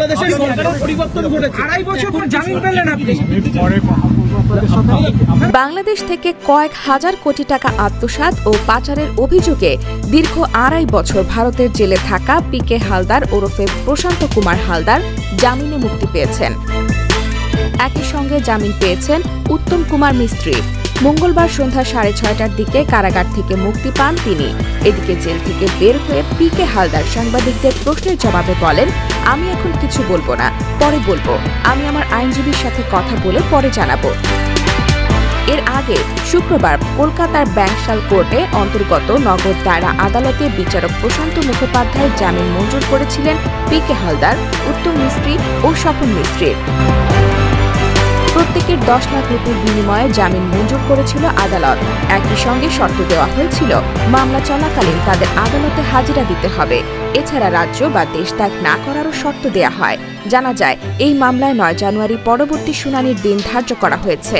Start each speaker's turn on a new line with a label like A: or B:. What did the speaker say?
A: বাংলাদেশের সরকারের পরিবর্তন ঘটেছে। আড়াই বছর পর জামিন পেলেন আপনি।
B: বাংলাদেশ থেকে কয়েক হাজার কোটি টাকা আত্মসাৎ ও পাচারের অভিযোগে দীর্ঘ আড়াই বছর ভারতের জেলে থাকা পি কে হালদার ওরফে প্রশান্ত কুমার হালদার জামিনে মুক্তি পেয়েছেন। একই সঙ্গে জামিন পেয়েছেন উত্তম কুমার মিস্ত্রি। মঙ্গলবার সন্ধ্যা সাড়ে ছয়টার দিকে কারাগার থেকে মুক্তি পান তিনি। এদিকে জেল থেকে বের হয়ে পি কে হালদার সাংবাদিকদের প্রশ্নের জবাবে বলেন, আমি এখন কিছু বলব না, পরে বলব। আমি আমার আইনজীবীর সাথে কথা বলে পরে জানাব। এর আগে শুক্রবার কলকাতার ব্যাংকশাল কোর্টে অন্তর্গত নগর দায়রা আদালতে বিচারক প্রশান্ত মুখোপাধ্যায় জামিন মঞ্জুর করেছিলেন পি কে হালদার, উত্তম মিস্ত্রি ও স্বপন মিস্ত্রির। প্রত্যেকের দশ লাখ রুপির বিনিময়ে জামিন মঞ্জুর করেছিল আদালত। একই সঙ্গে শর্ত দেওয়া হয়েছিল, মামলা চলাকালীন তাদের আদালতে হাজিরা দিতে হবে। এছাড়া রাজ্য বা দেশ ত্যাগ না করারও শর্ত দেয়া হয়। জানা যায়, এই মামলায় নয় জানুয়ারি পরবর্তী শুনানির দিন ধার্য করা হয়েছে।